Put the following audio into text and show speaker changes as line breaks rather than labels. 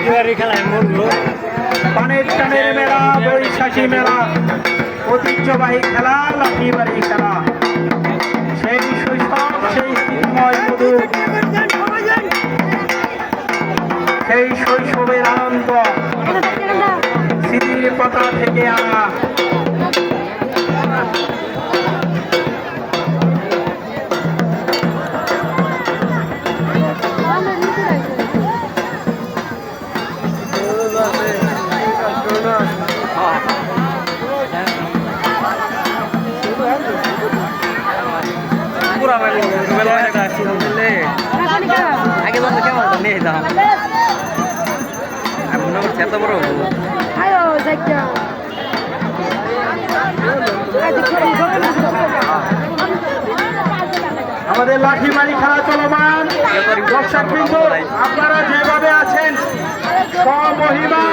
লাঠিবাড়ি খেলায় মরলো
পানের টানের মেলা বৈশাখী মেলা ঐতিহ্যবাহী খেলা লাঠিবাড়ি খেলা। সেই শৈশব সেই স্মৃতিময় মধু সেই শৈশবের আনন্দ স্মৃতির পাতা থেকে আনা।
পুরা মানে বেলা একটা আসি বললে আগে তো কেমন নিয়ে দাম আমি মনে করছি এত বড় হব
Ayo, Zaki.
আমাদের লাঠিমারি খেলা চলমান আপনারা যেভাবে আছেন স্বমহিমায়